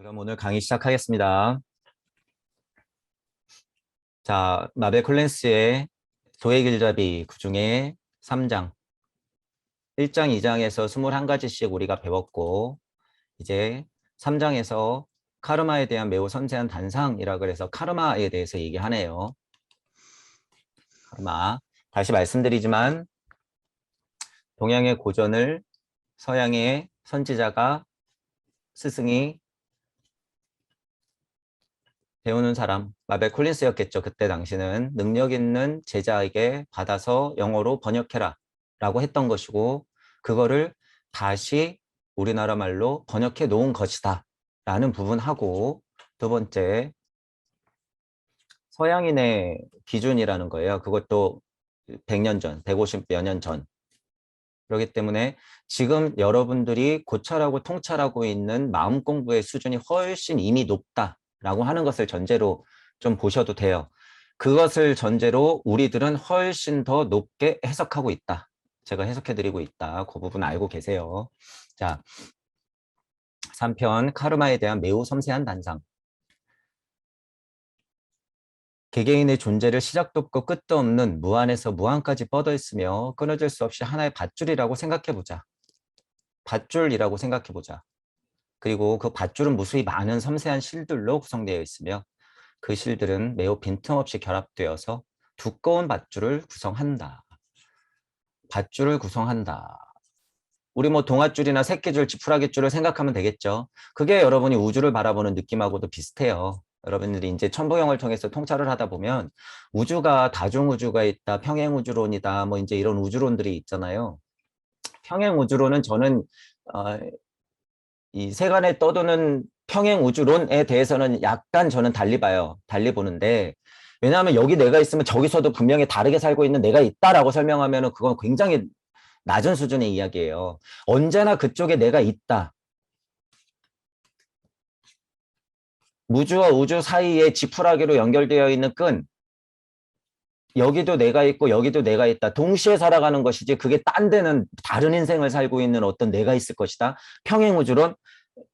그럼 오늘 강의 시작하겠습니다. 자, 마벨 콜렌스의 도의 길잡이 그중에 3장 1장, 2장에서 21가지씩 우리가 배웠고 이제 3장에서 카르마에 대한 매우 섬세한 단상이라 그래서 카르마에 대해서 얘기하네요. 카르마. 다시 말씀드리지만 동양의 고전을 서양의 선지자가 스승이 배우는 사람, 마벨 콜린스였겠죠. 그때 당시는 능력 있는 제자에게 받아서 영어로 번역해라 라고 했던 것이고 그거를 다시 우리나라 말로 번역해 놓은 것이다 라는 부분하고 두 번째 서양인의 기준이라는 거예요. 그것도 100년 전, 150여 년 전. 그렇기 때문에 지금 여러분들이 고찰하고 통찰하고 있는 마음 공부의 수준이 훨씬 이미 높다 라고 하는 것을 전제로 좀 보셔도 돼요. 그것을 전제로 우리들은 훨씬 더 높게 해석하고 있다. 제가 해석해드리고 있다. 그 부분 알고 계세요. 자, 3편 카르마에 대한 매우 섬세한 단상. 개개인의 존재를 시작도 없고 끝도 없는 무한에서 무한까지 뻗어 있으며 끊어질 수 없이 하나의 밧줄이라고 생각해 보자. 밧줄이라고 생각해 보자. 그리고 그 밧줄은 무수히 많은 섬세한 실들로 구성되어 있으며 그 실들은 매우 빈틈없이 결합되어서 두꺼운 밧줄을 구성한다. 밧줄을 구성한다. 우리 뭐 동아줄이나 새끼줄, 지푸라기줄을 생각하면 되겠죠. 그게 여러분이 우주를 바라보는 느낌하고도 비슷해요. 여러분들이 이제 천부경을 통해서 통찰을 하다 보면 우주가 다중우주가 있다, 평행우주론이다, 뭐 이제 이런 우주론들이 있잖아요. 평행우주론은 저는 어, 이 세간에 떠도는 평행 우주론에 대해서는 약간 저는 달리 봐요. 달리 보는데 왜냐하면 여기 내가 있으면 저기서도 분명히 다르게 살고 있는 내가 있다라고 설명하면 그건 굉장히 낮은 수준의 이야기예요. 언제나 그쪽에 내가 있다. 무주와 우주 사이에 지푸라기로 연결되어 있는 끈 여기도 내가 있고 여기도 내가 있다. 동시에 살아가는 것이지 그게 딴 데는 다른 인생을 살고 있는 어떤 내가 있을 것이다. 평행 우주론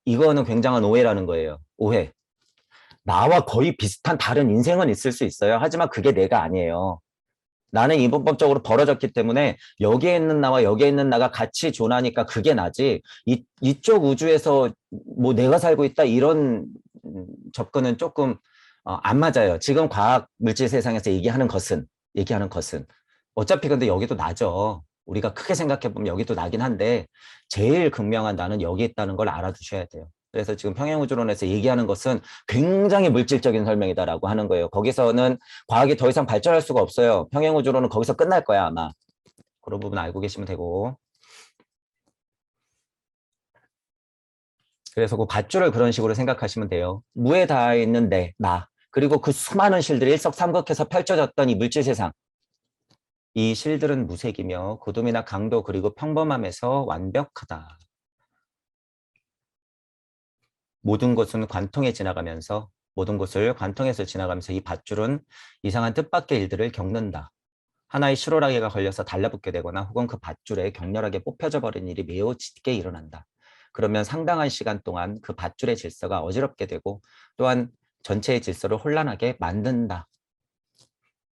이거는 굉장한 오해라는 거예요. 오해. 나와 거의 비슷한 다른 인생은 있을 수 있어요. 하지만 그게 내가 아니에요. 나는 인본법적으로 벌어졌기 때문에 여기에 있는 나와 여기에 있는 나가 같이 존하니까 그게 나지 이, 이쪽 우주에서 뭐 내가 살고 있다 이런 접근은 조금 어, 안 맞아요. 지금 과학 물질 세상에서 얘기하는 것은 얘기하는 것은 어차피 근데 여기도 나죠. 우리가 크게 생각해 보면 여기도 나긴 한데 제일 극명한 나는 여기 있다는 걸 알아두셔야 돼요. 그래서 지금 평행우주론에서 얘기하는 것은 굉장히 물질적인 설명이다라고 하는 거예요. 거기서는 과학이 더 이상 발전할 수가 없어요. 평행우주론은 거기서 끝날 거야 아마. 그런 부분 알고 계시면 되고. 그래서 그 밧줄을 그런 식으로 생각하시면 돼요. 무에 닿아 있는 내, 나. 그리고 그 수많은 실들이 일석삼극해서 펼쳐졌던 이 물질 세상. 이 실들은 무색이며 고둠이나 강도 그리고 평범함에서 완벽하다. 모든 것은 관통에 지나가면서 모든 것을 관통해서 지나가면서 이 밧줄은 이상한 뜻밖의 일들을 겪는다. 하나의 실오라기가 걸려서 달라붙게 되거나 혹은 그 밧줄에 격렬하게 뽑혀져 버린 일이 매우 짙게 일어난다. 그러면 상당한 시간 동안 그 밧줄의 질서가 어지럽게 되고 또한 전체의 질서를 혼란하게 만든다.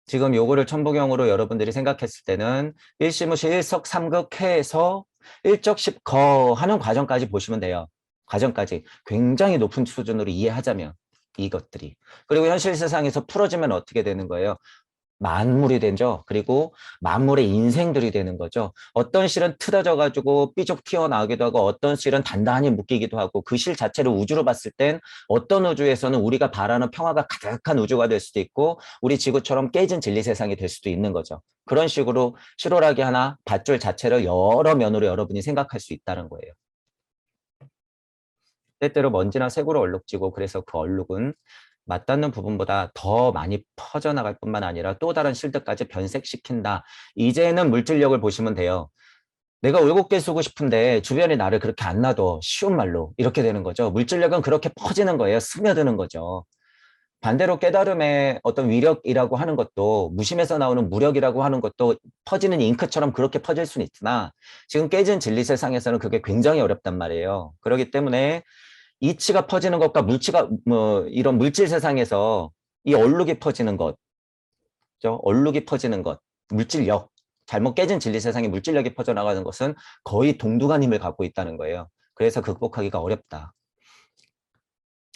지금 요거를 천부경으로 여러분들이 생각했을 때는 일시무시 일석삼극해서 일적십거 하는 과정까지 보시면 돼요. 과정까지 굉장히 높은 수준으로 이해하자면 이것들이 그리고 현실 세상에서 풀어지면 어떻게 되는 거예요? 만물이 되죠. 그리고 만물의 인생들이 되는 거죠. 어떤 실은 틀어져 가지고 삐죽 튀어나오기도 하고 어떤 실은 단단히 묶이기도 하고 그 실 자체를 우주로 봤을 땐 어떤 우주에서는 우리가 바라는 평화가 가득한 우주가 될 수도 있고 우리 지구처럼 깨진 진리 세상이 될 수도 있는 거죠. 그런 식으로 실오라기 하나 밧줄 자체를 여러 면으로 여러분이 생각할 수 있다는 거예요. 때때로 먼지나 색으로 얼룩지고 그래서 그 얼룩은 맞닿는 부분보다 더 많이 퍼져나갈 뿐만 아니라 또 다른 실드까지 변색시킨다. 이제는 물질력을 보시면 돼요. 내가 울곡게 쓰고 싶은데 주변에 나를 그렇게 안 놔둬. 쉬운 말로 이렇게 되는 거죠. 물질력은 그렇게 퍼지는 거예요. 스며드는 거죠. 반대로 깨달음의 어떤 위력이라고 하는 것도 무심에서 나오는 무력이라고 하는 것도 퍼지는 잉크처럼 그렇게 퍼질 수는 있으나 지금 깨진 진리 세상에서는 그게 굉장히 어렵단 말이에요. 그렇기 때문에 이치가 퍼지는 것과 물치가 뭐 이런 물질 세상에서 이 얼룩이 퍼지는 것, 죠 얼룩이 퍼지는 것, 물질력, 잘못 깨진 진리 세상에 물질력이 퍼져나가는 것은 거의 동등한 힘을 갖고 있다는 거예요. 그래서 극복하기가 어렵다.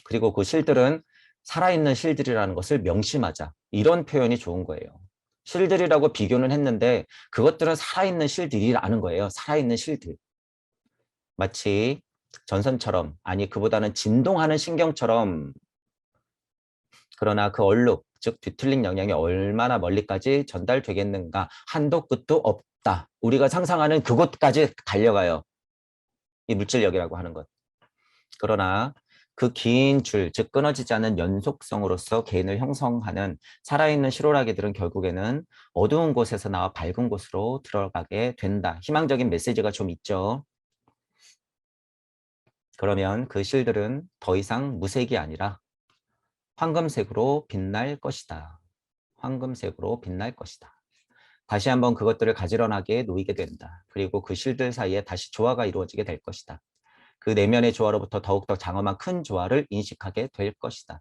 그리고 그 실들은 살아있는 실들이라는 것을 명심하자. 이런 표현이 좋은 거예요. 실들이라고 비교는 했는데 그것들은 살아있는 실들이라는 거예요. 살아있는 실들. 마치 전선처럼 아니 그보다는 진동하는 신경처럼 그러나 그 얼룩 즉 뒤틀린 영향이 얼마나 멀리까지 전달되겠는가 한도 끝도 없다. 우리가 상상하는 그곳까지 달려가요. 이 물질력이라고 하는 것. 그러나 그 긴 줄, 즉 끊어지지 않는 연속성으로서 개인을 형성하는 살아있는 실오라기들은 결국에는 어두운 곳에서 나와 밝은 곳으로 들어가게 된다. 희망적인 메시지가 좀 있죠. 그러면 그 실들은 더 이상 무색이 아니라 황금색으로 빛날 것이다. 황금색으로 빛날 것이다. 다시 한번 그것들을 가지런하게 놓이게 된다. 그리고 그 실들 사이에 다시 조화가 이루어지게 될 것이다. 그 내면의 조화로부터 더욱더 장엄한 큰 조화를 인식하게 될 것이다.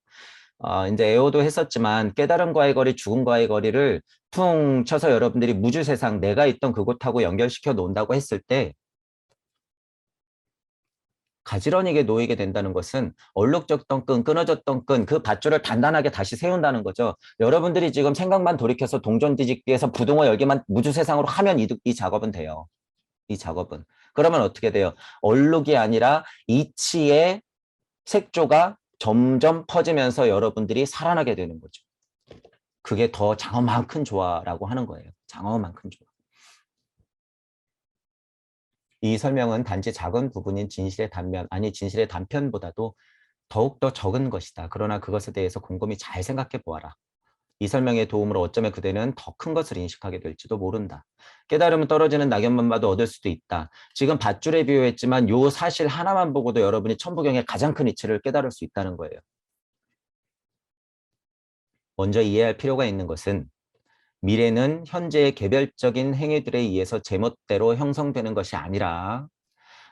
어, 이제 에오도 했었지만 깨달음과의 거리, 죽음과의 거리를 퉁 쳐서 여러분들이 무주 세상 내가 있던 그곳하고 연결시켜 놓는다고 했을 때 가지런히게 놓이게 된다는 것은 얼룩졌던 끈, 끊어졌던 끈, 그 밧줄을 단단하게 다시 세운다는 거죠. 여러분들이 지금 생각만 돌이켜서 동전 뒤집기에서 부동어 열기만 무주 세상으로 하면 이, 이 작업은 돼요. 이 작업은. 그러면 어떻게 돼요? 얼룩이 아니라 이치의 색조가 점점 퍼지면서 여러분들이 살아나게 되는 거죠. 그게 더큰 조화라고 하는 거예요. 큰 조화. 이 설명은 단지 작은 부분인 진실의 단면, 아니 진실의 단편보다도 더욱더 적은 것이다. 그러나 그것에 대해서 곰곰이 잘 생각해 보아라. 이 설명의 도움으로 어쩌면 그대는 더 큰 것을 인식하게 될지도 모른다. 깨달음은 떨어지는 낙엽만 봐도 얻을 수도 있다. 지금 밧줄에 비유했지만 요 사실 하나만 보고도 여러분이 천부경의 가장 큰 이치를 깨달을 수 있다는 거예요. 먼저 이해할 필요가 있는 것은 미래는 현재의 개별적인 행위들에 의해서 제멋대로 형성되는 것이 아니라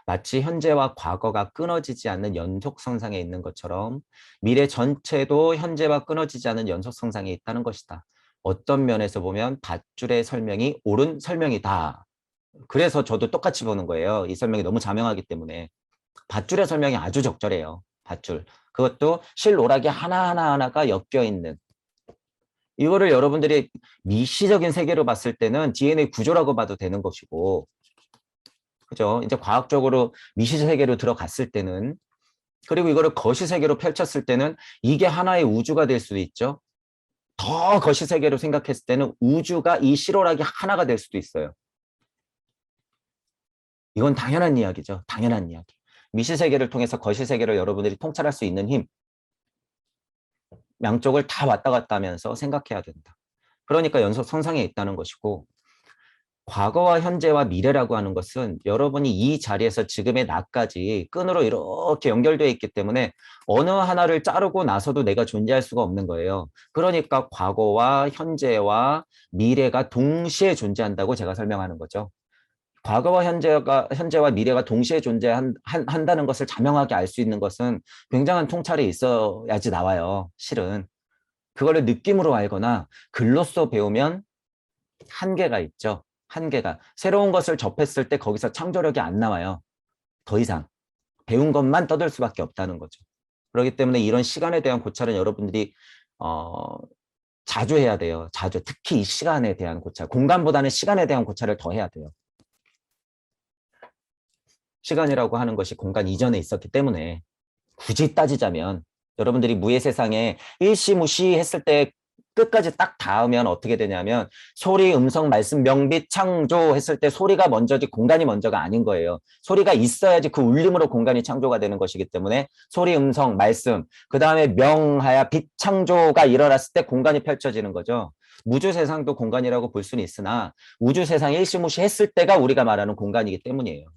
마치 현재와 과거가 끊어지지 않는 연속성상에 있는 것처럼 미래 전체도 현재와 끊어지지 않는 연속성상에 있다는 것이다. 어떤 면에서 보면 밧줄의 설명이 옳은 설명이다. 그래서 저도 똑같이 보는 거예요. 이 설명이 너무 자명하기 때문에. 밧줄의 설명이 아주 적절해요. 밧줄. 그것도 실오락이 하나하나 하나가 엮여 있는 이거를 여러분들이 미시적인 세계로 봤을 때는 DNA 구조라고 봐도 되는 것이고 그죠? 이제 과학적으로 미시 세계로 들어갔을 때는 그리고 이거를 거시 세계로 펼쳤을 때는 이게 하나의 우주가 될 수도 있죠. 더 거시 세계로 생각했을 때는 우주가 이 실오락이 하나가 될 수도 있어요. 이건 당연한 이야기죠. 당연한 이야기. 미시 세계를 통해서 거시 세계를 여러분들이 통찰할 수 있는 힘. 양쪽을 다 왔다 갔다 하면서 생각해야 된다. 그러니까 연속 성상에 있다는 것이고 과거와 현재와 미래라고 하는 것은 여러분이 이 자리에서 지금의 나까지 끈으로 이렇게 연결되어 있기 때문에 어느 하나를 자르고 나서도 내가 존재할 수가 없는 거예요. 그러니까 과거와 현재와 미래가 동시에 존재한다고 제가 설명하는 거죠. 과거와 현재가 현재와 미래가 동시에 존재한다는 것을 자명하게 알 수 있는 것은 굉장한 통찰이 있어야지 나와요. 실은 그거를 느낌으로 알거나 글로써 배우면 한계가 있죠. 한계가 새로운 것을 접했을 때 거기서 창조력이 안 나와요. 더 이상 배운 것만 떠들 수밖에 없다는 거죠. 그렇기 때문에 이런 시간에 대한 고찰은 여러분들이 어, 자주 해야 돼요. 자주 특히 이 시간에 대한 고찰, 공간보다는 시간에 대한 고찰을 더 해야 돼요. 시간이라고 하는 것이 공간 이전에 있었기 때문에 굳이 따지자면 여러분들이 무의 세상에 일시무시 했을 때 끝까지 딱 닿으면 어떻게 되냐면 소리, 음성, 말씀, 명빛, 창조 했을 때 소리가 먼저지 공간이 먼저가 아닌 거예요. 소리가 있어야지 그 울림으로 공간이 창조가 되는 것이기 때문에 소리, 음성, 말씀, 그 다음에 명하야 빛 창조가 일어났을 때 공간이 펼쳐지는 거죠. 무주 세상도 공간이라고 볼 수는 있으나 우주 세상 일시무시 했을 때가 우리가 말하는 공간이기 때문이에요.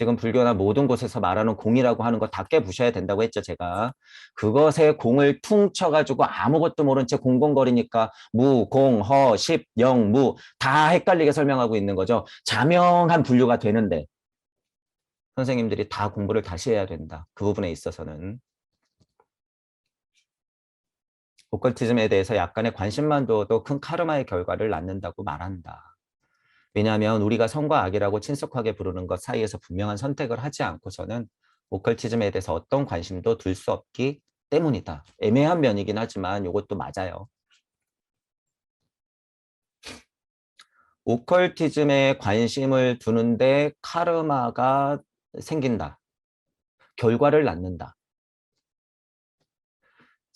지금 불교나 모든 곳에서 말하는 공이라고 하는 거 다 깨부셔야 된다고 했죠, 제가. 그것에 공을 퉁 쳐가지고 아무것도 모른 채 공공거리니까 무, 공, 허, 십, 영, 무 다 헷갈리게 설명하고 있는 거죠. 자명한 분류가 되는데. 선생님들이 다 공부를 다시 해야 된다. 그 부분에 있어서는. 오컬티즘에 대해서 약간의 관심만 둬도 큰 카르마의 결과를 낳는다고 말한다. 왜냐하면 우리가 선과 악이라고 친숙하게 부르는 것 사이에서 분명한 선택을 하지 않고서는 오컬티즘에 대해서 어떤 관심도 둘 수 없기 때문이다. 애매한 면이긴 하지만 이것도 맞아요. 오컬티즘에 관심을 두는데 카르마가 생긴다. 결과를 낳는다.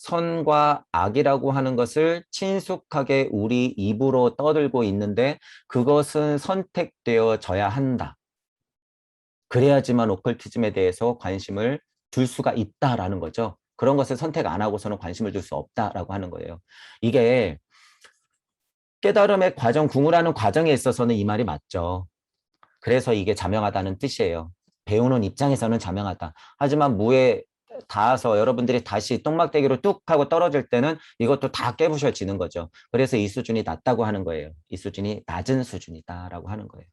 선과 악이라고 하는 것을 친숙하게 우리 입으로 떠들고 있는데 그것은 선택되어져야 한다. 그래야지만 오컬티즘에 대해서 관심을 둘 수가 있다라는 거죠. 그런 것을 선택 안 하고서는 관심을 둘수 없다라고 하는 거예요. 이게 깨달음의 과정, 궁을하는 과정에 있어서는 이 말이 맞죠. 그래서 이게 자명하다는 뜻이에요. 배우는 입장에서는 자명하다. 하지만 무에 닿아서 여러분들이 다시 똥막대기로 뚝 하고 떨어질 때는 이것도 다 깨부셔지는 거죠. 그래서 이 수준이 낮다고 하는 거예요. 이 수준이 낮은 수준이다라고 하는 거예요.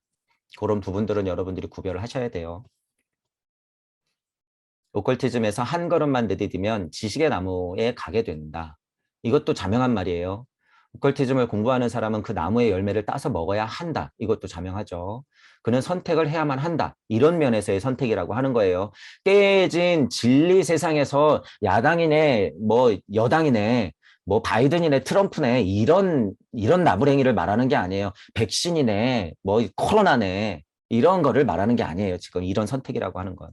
그런 부분들은 여러분들이 구별을 하셔야 돼요. 오컬티즘에서 한 걸음만 내디디면 지식의 나무에 가게 된다. 이것도 자명한 말이에요. 오컬티즘을 공부하는 사람은 그 나무의 열매를 따서 먹어야 한다. 이것도 자명하죠. 그는 선택을 해야만 한다. 이런 면에서의 선택이라고 하는 거예요. 깨진 진리 세상에서 야당이네, 뭐 여당이네, 뭐 바이든이네, 트럼프네 이런 이런 나무랭이를 말하는 게 아니에요. 백신이네, 뭐 코로나네 이런 거를 말하는 게 아니에요. 지금 이런 선택이라고 하는 건.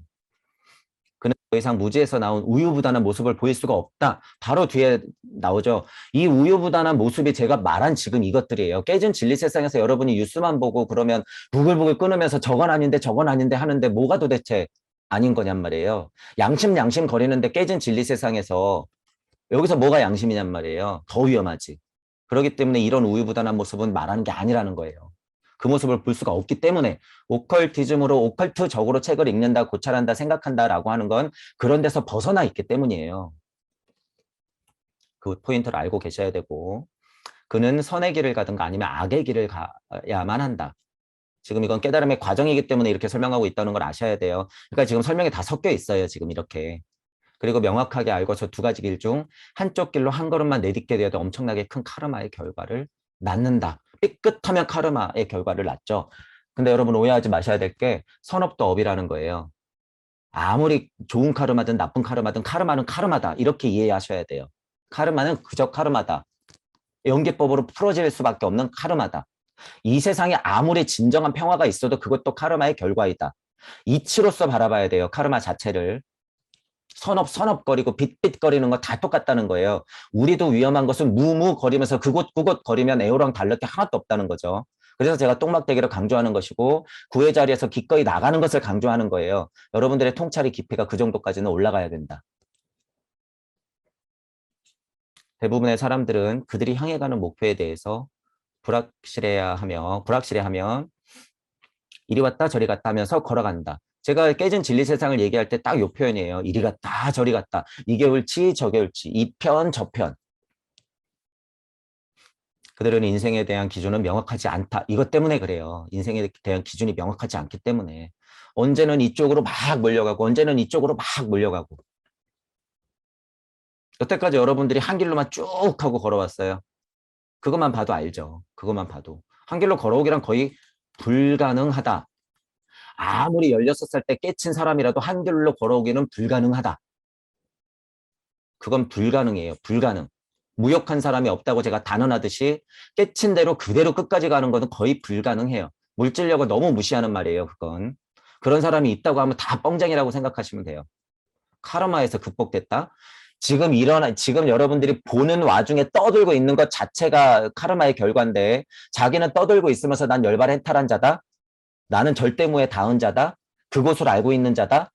그는 더 이상 무지에서 나온 우유부단한 모습을 보일 수가 없다. 바로 뒤에 나오죠. 이 우유부단한 모습이 제가 말한 지금 이것들이에요. 깨진 진리 세상에서 여러분이 뉴스만 보고 그러면 부글부글 끊으면서 저건 아닌데 저건 아닌데 하는데 뭐가 도대체 아닌 거냔 말이에요. 양심 양심 거리는데 깨진 진리 세상에서 여기서 뭐가 양심이냔 말이에요. 더 위험하지. 그렇기 때문에 이런 우유부단한 모습은 말하는 게 아니라는 거예요. 그 모습을 볼 수가 없기 때문에 오컬티즘으로 오컬트적으로 책을 읽는다, 고찰한다, 생각한다라고 하는 건 그런 데서 벗어나 있기 때문이에요. 그 포인트를 알고 계셔야 되고 그는 선의 길을 가든가 아니면 악의 길을 가야만 한다. 지금 이건 깨달음의 과정이기 때문에 이렇게 설명하고 있다는 걸 아셔야 돼요. 그러니까 지금 설명이 다 섞여 있어요. 지금 이렇게. 그리고 명확하게 알고 저 두 가지 길 중 한쪽 길로 한 걸음만 내딛게 되어도 엄청나게 큰 카르마의 결과를 낳는다. 삐끗하면 카르마의 결과를 낳죠. 근데 여러분 오해하지 마셔야 될 게 선업도 업이라는 거예요. 아무리 좋은 카르마든 나쁜 카르마든 카르마는 카르마다 이렇게 이해하셔야 돼요. 카르마는 그저 카르마다. 연계법으로 풀어질 수밖에 없는 카르마다. 이 세상에 아무리 진정한 평화가 있어도 그것도 카르마의 결과이다. 이치로서 바라봐야 돼요. 카르마 자체를. 선업 선업거리고 빗빗거리는 거 다 똑같다는 거예요. 우리도 위험한 것은 무무거리면서 그곳 그곳 거리면 에어랑 달랄 게 하나도 없다는 거죠. 그래서 제가 똥막대기를 강조하는 것이고 구의 자리에서 기꺼이 나가는 것을 강조하는 거예요. 여러분들의 통찰의 깊이가 그 정도까지는 올라가야 된다. 대부분의 사람들은 그들이 향해 가는 목표에 대해서 불확실해야 하며 불확실해하면 이리 왔다 저리 갔다 하면서 걸어간다. 제가 깨진 진리 세상을 얘기할 때 딱 요 표현이에요. 이리 갔다 저리 갔다. 이게 옳지 저게 옳지. 이 편 저 편. 그들은 인생에 대한 기준은 명확하지 않다. 이것 때문에 그래요. 인생에 대한 기준이 명확하지 않기 때문에. 언제는 이쪽으로 막 몰려가고 언제는 이쪽으로 막 몰려가고. 여태까지 여러분들이 한 길로만 쭉 하고 걸어왔어요. 그것만 봐도 알죠. 그것만 봐도. 한 길로 걸어오기란 거의 불가능하다. 아무리 16살 때 깨친 사람이라도 한 길로 걸어오기는 불가능하다. 그건 불가능해요. 불가능. 무역한 사람이 없다고 제가 단언하듯이 깨친 대로 그대로 끝까지 가는 것은 거의 불가능해요. 물질력을 너무 무시하는 말이에요. 그건. 그런 사람이 있다고 하면 다 뻥장이라고 생각하시면 돼요. 카르마에서 극복됐다. 지금 일어나 지금 여러분들이 보는 와중에 떠들고 있는 것 자체가 카르마의 결과인데 자기는 떠들고 있으면서 난 열발 해탈한 자다. 나는 절대무에 닿은 자다. 그곳을 알고 있는 자다.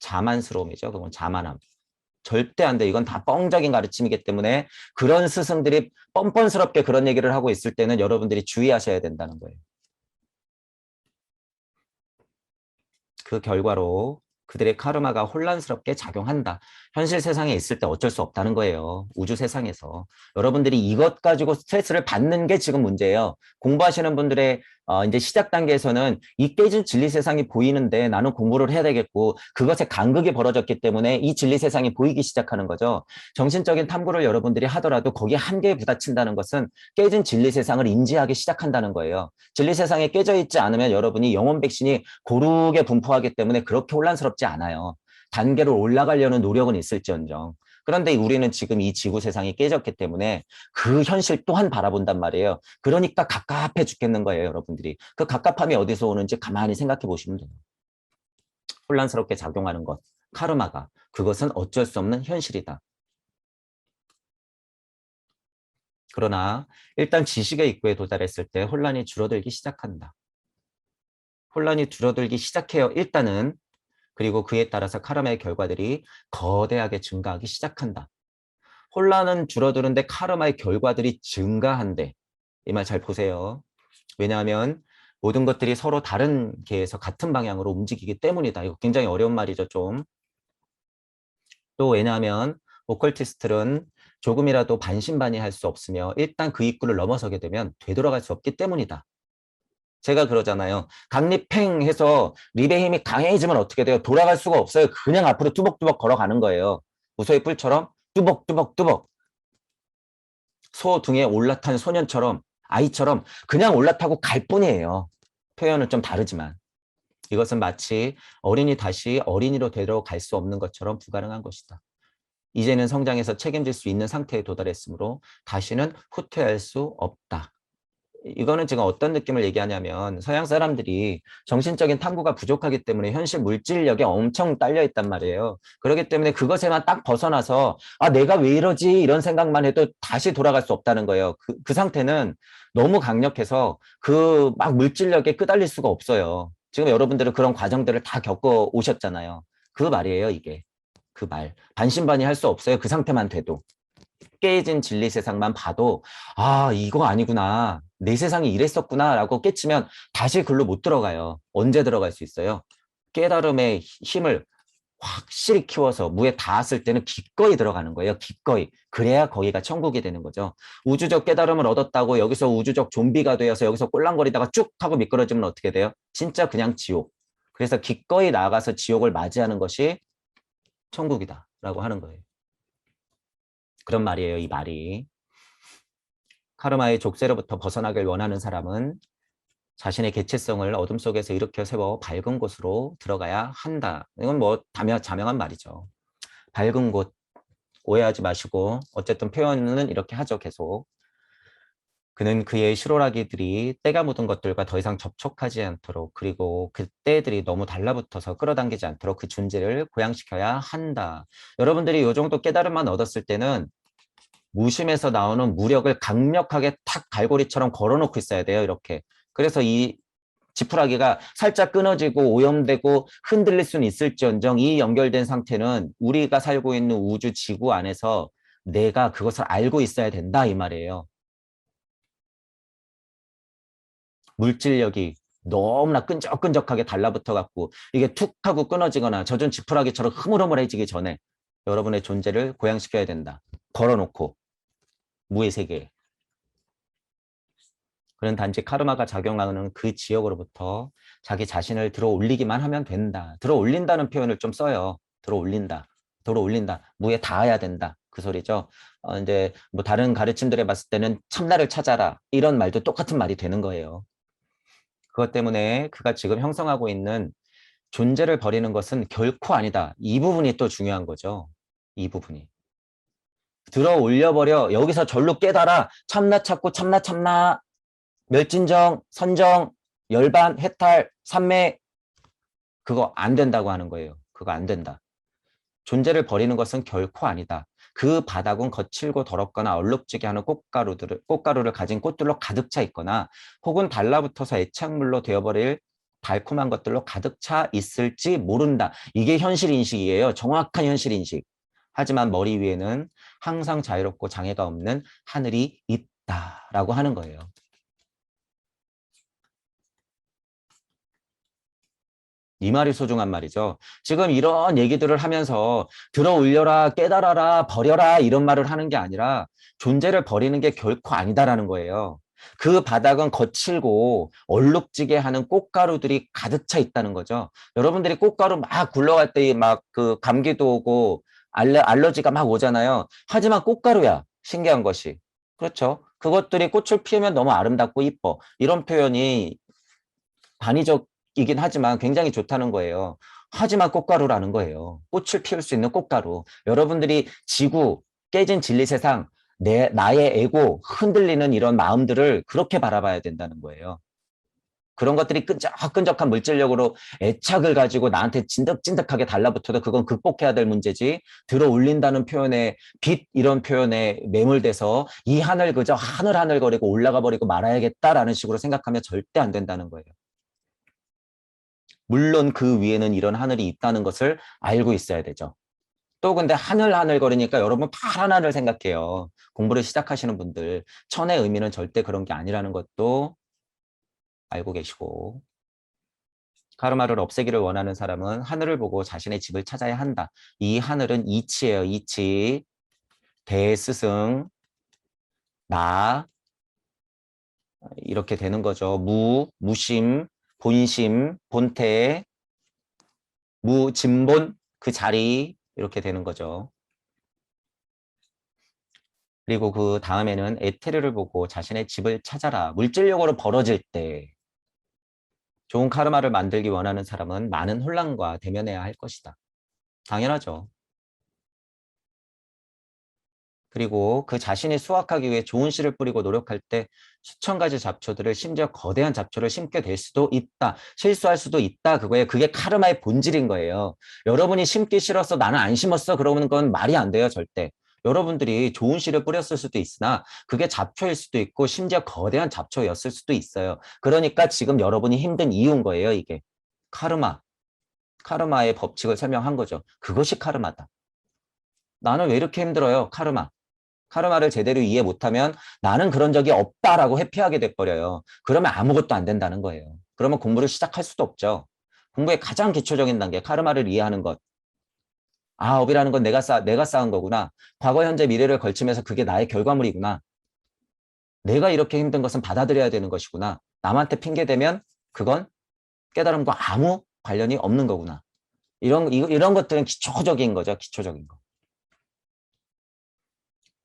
자만스러움이죠. 그건 자만함. 절대 안 돼. 이건 다 뻥적인 가르침이기 때문에 그런 스승들이 뻔뻔스럽게 그런 얘기를 하고 있을 때는 여러분들이 주의하셔야 된다는 거예요. 그 결과로 그들의 카르마가 혼란스럽게 작용한다. 현실 세상에 있을 때 어쩔 수 없다는 거예요. 우주 세상에서. 여러분들이 이것 가지고 스트레스를 받는 게 지금 문제예요. 공부하시는 분들의 어, 이제 시작 단계에서는 이 깨진 진리 세상이 보이는데 나는 공부를 해야 되겠고 그것에 간극이 벌어졌기 때문에 이 진리 세상이 보이기 시작하는 거죠. 정신적인 탐구를 여러분들이 하더라도 거기에 한계에 부딪힌다는 것은 깨진 진리 세상을 인지하기 시작한다는 거예요. 진리 세상에 깨져 있지 않으면 여러분이 영혼 백신이 고르게 분포하기 때문에 그렇게 혼란스럽지 않아요. 단계로 올라가려는 노력은 있을지언정. 그런데 우리는 지금 이 지구 세상이 깨졌기 때문에 그 현실 또한 바라본단 말이에요. 그러니까 갑갑해 죽겠는 거예요, 여러분들이. 그 갑갑함이 어디서 오는지 가만히 생각해 보시면 돼요. 혼란스럽게 작용하는 것, 카르마가. 그것은 어쩔 수 없는 현실이다. 그러나 일단 지식의 입구에 도달했을 때 혼란이 줄어들기 시작한다. 혼란이 줄어들기 시작해요. 일단은 그리고 그에 따라서 카르마의 결과들이 거대하게 증가하기 시작한다. 혼란은 줄어드는데 카르마의 결과들이 증가한대. 이 말 잘 보세요. 왜냐하면 모든 것들이 서로 다른 계에서 같은 방향으로 움직이기 때문이다. 이거 굉장히 어려운 말이죠, 좀. 또 왜냐하면 오컬티스트는 조금이라도 반신반의할 수 없으며 일단 그 입구를 넘어서게 되면 되돌아갈 수 없기 때문이다. 제가 그러잖아요. 강립팽 해서 립의 힘이 강해지면 어떻게 돼요? 돌아갈 수가 없어요. 그냥 앞으로 뚜벅뚜벅 걸어가는 거예요. 우소의 뿔처럼 뚜벅뚜벅뚜벅. 소 등에 올라탄 소년처럼 아이처럼 그냥 올라타고 갈 뿐이에요. 표현은 좀 다르지만. 이것은 마치 어린이 다시 어린이로 되돌아갈 수 없는 것처럼 불가능한 것이다. 이제는 성장해서 책임질 수 있는 상태에 도달했으므로 다시는 후퇴할 수 없다. 이거는 지금 어떤 느낌을 얘기하냐면 서양 사람들이 정신적인 탐구가 부족하기 때문에 현실 물질력에 엄청 딸려 있단 말이에요. 그렇기 때문에 그것에만 딱 벗어나서 아 내가 왜 이러지 이런 생각만 해도 다시 돌아갈 수 없다는 거예요. 그, 그 상태는 너무 강력해서 그 막 물질력에 끄달릴 수가 없어요. 지금 여러분들은 그런 과정들을 다 겪어 오셨잖아요. 그 말이에요, 이게. 그 말. 반신반의할 수 없어요. 그 상태만 돼도. 깨진 진리 세상만 봐도 아 이거 아니구나. 내 세상이 이랬었구나 라고 깨치면 다시 글로 못 들어가요. 언제 들어갈 수 있어요? 깨달음의 힘을 확실히 키워서 무에 닿았을 때는 기꺼이 들어가는 거예요. 기꺼이. 그래야 거기가 천국이 되는 거죠. 우주적 깨달음을 얻었다고 여기서 우주적 좀비가 되어서 여기서 꼴랑거리다가 쭉 하고 미끄러지면 어떻게 돼요? 진짜 그냥 지옥. 그래서 기꺼이 나가서 지옥을 맞이하는 것이 천국이다 라고 하는 거예요 그런 말이에요, 이 말이. 카르마의 족쇄로부터 벗어나길 원하는 사람은 자신의 개체성을 어둠 속에서 일으켜 세워 밝은 곳으로 들어가야 한다. 이건 뭐 자명한 말이죠. 밝은 곳 오해하지 마시고 어쨌든 표현은 이렇게 하죠, 계속. 그는 그의 실오라기들이 때가 묻은 것들과 더 이상 접촉하지 않도록 그리고 그 때들이 너무 달라붙어서 끌어당기지 않도록 그 존재를 고양시켜야 한다. 여러분들이 이 정도 깨달음만 얻었을 때는 무심에서 나오는 무력을 강력하게 탁 갈고리처럼 걸어놓고 있어야 돼요. 이렇게. 그래서 이 지푸라기가 살짝 끊어지고 오염되고 흔들릴 수는 있을지언정 이 연결된 상태는 우리가 살고 있는 우주 지구 안에서 내가 그것을 알고 있어야 된다 이 말이에요. 물질력이 너무나 끈적끈적하게 달라붙어 갖고 이게 툭 하고 끊어지거나 젖은 지푸라기처럼 흐물흐물해지기 전에 여러분의 존재를 고양시켜야 된다. 걸어놓고 무의 세계. 그런 단지 카르마가 작용하는 그 지역으로부터 자기 자신을 들어 올리기만 하면 된다. 들어 올린다는 표현을 좀 써요. 들어 올린다. 들어 올린다. 무에 닿아야 된다. 그 소리죠. 어, 이제 뭐 다른 가르침들에 봤을 때는 참나를 찾아라. 이런 말도 똑같은 말이 되는 거예요. 그것 때문에 그가 지금 형성하고 있는 존재를 버리는 것은 결코 아니다. 이 부분이 또 중요한 거죠. 이 부분이. 들어 올려버려. 여기서 절로 깨달아. 참나 찾고 참나 참나. 멸진정, 선정, 열반, 해탈, 삼매. 그거 안 된다고 하는 거예요. 그거 안 된다. 존재를 버리는 것은 결코 아니다. 그 바닥은 거칠고 더럽거나 얼룩지게 하는 꽃가루들을, 꽃가루를 가진 꽃들로 가득 차 있거나 혹은 달라붙어서 애착물로 되어버릴 달콤한 것들로 가득 차 있을지 모른다. 이게 현실인식이에요. 정확한 현실인식. 하지만 머리 위에는 항상 자유롭고 장애가 없는 하늘이 있다라고 하는 거예요. 이 말이 소중한 말이죠. 지금 이런 얘기들을 하면서 들어 올려라, 깨달아라, 버려라 이런 말을 하는 게 아니라 존재를 버리는 게 결코 아니다라는 거예요. 그 바닥은 거칠고 얼룩지게 하는 꽃가루들이 가득 차 있다는 거죠. 여러분들이 꽃가루 막 굴러갈 때 막 그 감기도 오고 알레, 알러지가 막 오잖아요. 하지만 꽃가루야. 신기한 것이. 그렇죠. 그것들이 꽃을 피우면 너무 아름답고 이뻐. 이런 표현이 단위적이긴 하지만 굉장히 좋다는 거예요. 하지만 꽃가루라는 거예요. 꽃을 피울 수 있는 꽃가루. 여러분들이 지구, 깨진 진리 세상, 내, 나의 에고, 흔들리는 이런 마음들을 그렇게 바라봐야 된다는 거예요. 그런 것들이 끈적끈적한 물질력으로 애착을 가지고 나한테 진득진득하게 달라붙어도 그건 극복해야 될 문제지 들어 올린다는 표현에 빛 이런 표현에 매몰돼서 이 하늘 그저 하늘하늘거리고 올라가 버리고 말아야겠다라는 식으로 생각하면 절대 안 된다는 거예요. 물론 그 위에는 이런 하늘이 있다는 것을 알고 있어야 되죠. 또 근데 하늘하늘 거리니까 여러분 파란 하늘 생각해요. 공부를 시작하시는 분들 천의 의미는 절대 그런 게 아니라는 것도 알고 계시고 카르마를 없애기를 원하는 사람은 하늘을 보고 자신의 집을 찾아야 한다. 이 하늘은 이치예요. 이치. 대스승 나 이렇게 되는 거죠. 무, 무심, 본심, 본태, 무, 진본 그 자리 이렇게 되는 거죠. 그리고 그 다음에는 에테르를 보고 자신의 집을 찾아라. 물질력으로 벌어질 때 좋은 카르마를 만들기 원하는 사람은 많은 혼란과 대면해야 할 것이다. 당연하죠. 그리고 그 자신이 수확하기 위해 좋은 씨를 뿌리고 노력할 때 수천 가지 잡초들을 심지어 거대한 잡초를 심게 될 수도 있다. 실수할 수도 있다. 그거에 그게 카르마의 본질인 거예요. 여러분이 심기 싫어서 나는 안 심었어. 그러는 건 말이 안 돼요. 절대. 여러분들이 좋은 씨를 뿌렸을 수도 있으나 그게 잡초일 수도 있고 심지어 거대한 잡초였을 수도 있어요. 그러니까 지금 여러분이 힘든 이유인 거예요. 이게. 카르마. 카르마의 법칙을 설명한 거죠. 그것이 카르마다. 나는 왜 이렇게 힘들어요? 카르마. 카르마를 제대로 이해 못하면 나는 그런 적이 없다라고 회피하게 돼버려요. 그러면 아무것도 안 된다는 거예요. 그러면 공부를 시작할 수도 없죠. 공부의 가장 기초적인 단계, 카르마를 이해하는 것. 아, 업이라는 건 내가 쌓, 내가 쌓은 거구나. 과거, 현재, 미래를 걸치면서 그게 나의 결과물이구나. 내가 이렇게 힘든 것은 받아들여야 되는 것이구나. 남한테 핑계 대면 그건 깨달음과 아무 관련이 없는 거구나. 이런, 이런 것들은 기초적인 거죠. 기초적인 거.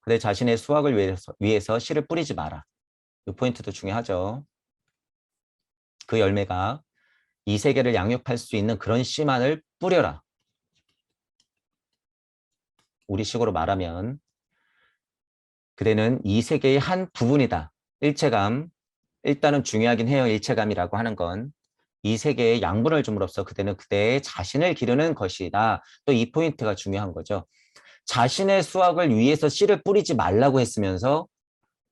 근데 자신의 수확을 위해서, 위해서 씨를 뿌리지 마라. 이 포인트도 중요하죠. 그 열매가 이 세계를 양육할 수 있는 그런 씨만을 뿌려라. 우리식으로 말하면 그대는 이 세계의 한 부분이다. 일체감, 일단은 중요하긴 해요. 일체감이라고 하는 건. 이 세계에 양분을 줌으로써 그대는 그대의 자신을 기르는 것이다. 또 이 포인트가 중요한 거죠. 자신의 수확을 위해서 씨를 뿌리지 말라고 했으면서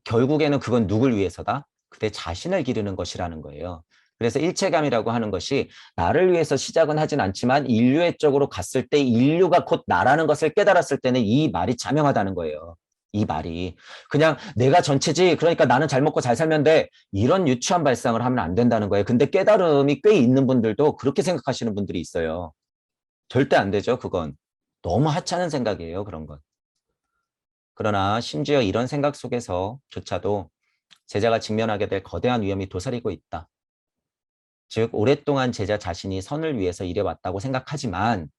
결국에는 그건 누굴 위해서다? 그대 자신을 기르는 것이라는 거예요. 그래서 일체감이라고 하는 것이 나를 위해서 시작은 하진 않지만 인류의 쪽으로 갔을 때 인류가 곧 나라는 것을 깨달았을 때는 이 말이 자명하다는 거예요. 이 말이 그냥 내가 전체지 그러니까 나는 잘 먹고 잘 살면 돼 이런 유치한 발상을 하면 안 된다는 거예요. 근데 깨달음이 꽤 있는 분들도 그렇게 생각하시는 분들이 있어요. 절대 안 되죠. 그건 너무 하찮은 생각이에요. 그런 건. 그러나 심지어 이런 생각 속에서조차도 제자가 직면하게 될 거대한 위험이 도사리고 있다. 즉 오랫동안 제자 자신이 선을 위해서 일해왔다고 생각하지만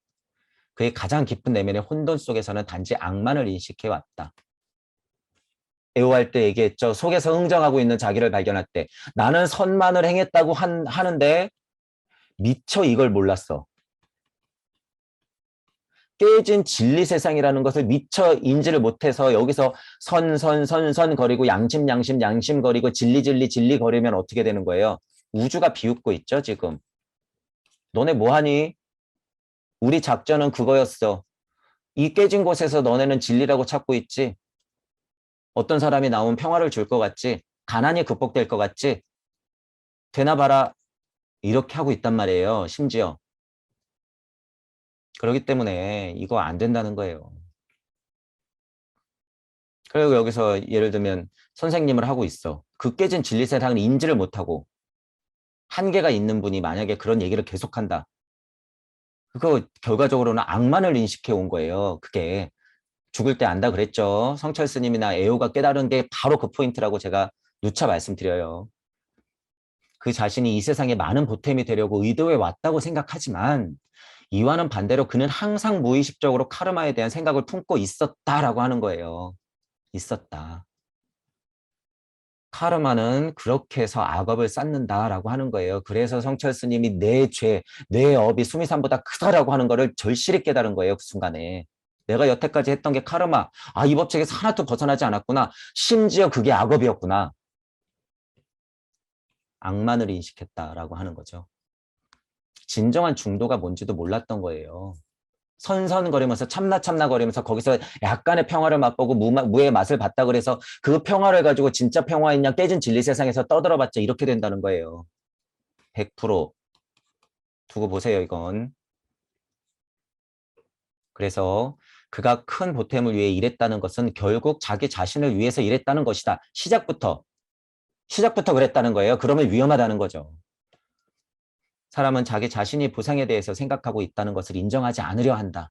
그의 가장 깊은 내면의 혼돈 속에서는 단지 악만을 인식해왔다. 애호할 때 얘기했죠. 속에서 흥정하고 있는 자기를 발견할 때 나는 선만을 행했다고 한, 하는데 미처 이걸 몰랐어. 깨진 진리 세상이라는 것을 미처 인지를 못해서 여기서 선, 선, 선, 선 거리고 양심, 양심, 양심 거리고 진리, 진리, 진리 거리면 어떻게 되는 거예요? 우주가 비웃고 있죠, 지금. 너네 뭐하니? 우리 작전은 그거였어. 이 깨진 곳에서 너네는 진리라고 찾고 있지. 어떤 사람이 나오면 평화를 줄 것 같지. 가난이 극복될 것 같지. 되나 봐라. 이렇게 하고 있단 말이에요, 심지어. 그렇기 때문에 이거 안 된다는 거예요. 그리고 여기서 예를 들면 선생님을 하고 있어. 그 깨진 진리 세상을 인지를 못하고 한계가 있는 분이 만약에 그런 얘기를 계속한다. 그거 결과적으로는 악만을 인식해 온 거예요. 그게 죽을 때 안다 그랬죠. 성철 스님이나 애호가 깨달은 게 바로 그 포인트라고 제가 누차 말씀드려요. 그 자신이 이 세상에 많은 보탬이 되려고 의도해 왔다고 생각하지만 이와는 반대로 그는 항상 무의식적으로 카르마에 대한 생각을 품고 있었다라고 하는 거예요. 있었다. 카르마는 그렇게 해서 악업을 쌓는다라고 하는 거예요. 그래서 성철 스님이 내 죄, 내 업이 수미산보다 크다라고 하는 거를 절실히 깨달은 거예요. 그 순간에. 내가 여태까지 했던 게 카르마. 아, 이 법칙에서 하나도 벗어나지 않았구나. 심지어 그게 악업이었구나. 악만을 인식했다라고 하는 거죠. 진정한 중도가 뭔지도 몰랐던 거예요. 선선거리면서 참나참나거리면서 거기서 약간의 평화를 맛보고 무, 무의 맛을 봤다 그래서 그 평화를 가지고 진짜 평화있냐 깨진 진리 세상에서 떠들어봤자 이렇게 된다는 거예요. 100% 두고 보세요 이건. 그래서 그가 큰 보탬을 위해 일했다는 것은 결국 자기 자신을 위해서 일했다는 것이다. 시작부터 시작부터 그랬다는 거예요. 그러면 위험하다는 거죠. 사람은 자기 자신이 보상에 대해서 생각하고 있다는 것을 인정하지 않으려 한다.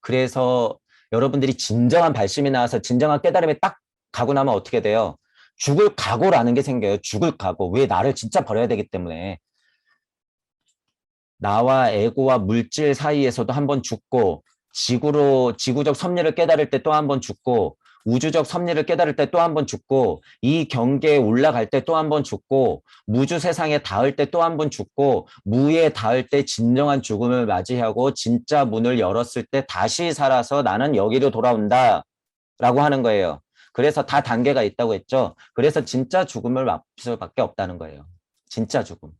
그래서 여러분들이 진정한 발심이 나와서 진정한 깨달음에 딱 가고 나면 어떻게 돼요? 죽을 각오라는 게 생겨요. 죽을 각오. 왜 나를 진짜 버려야 되기 때문에. 나와 에고와 물질 사이에서도 한 번 죽고 지구로 지구적 섭리를 깨달을 때 또 한 번 죽고 우주적 섭리를 깨달을 때 또 한 번 죽고 이 경계에 올라갈 때 또 한 번 죽고 무주 세상에 닿을 때 또 한 번 죽고 무에 닿을 때 진정한 죽음을 맞이하고 진짜 문을 열었을 때 다시 살아서 나는 여기로 돌아온다 라고 하는 거예요. 그래서 다 단계가 있다고 했죠. 그래서 진짜 죽음을 맛볼 수밖에 없다는 거예요. 진짜 죽음.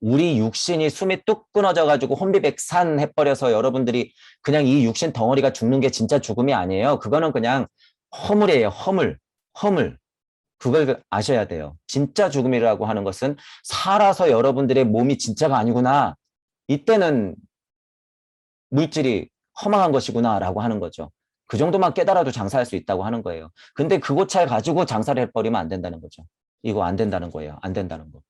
우리 육신이 숨이 뚝 끊어져 가지고 혼비백산 해버려서 여러분들이 그냥 이 육신 덩어리가 죽는 게 진짜 죽음이 아니에요. 그거는 그냥 허물이에요. 허물. 허물. 그걸 아셔야 돼요. 진짜 죽음이라고 하는 것은 살아서 여러분들의 몸이 진짜가 아니구나. 이때는 물질이 허망한 것이구나 라고 하는 거죠. 그 정도만 깨달아도 장사할 수 있다고 하는 거예요. 근데 그 고찰 가지고 장사를 해버리면 안 된다는 거죠. 이거 안 된다는 거예요. 안 된다는 거.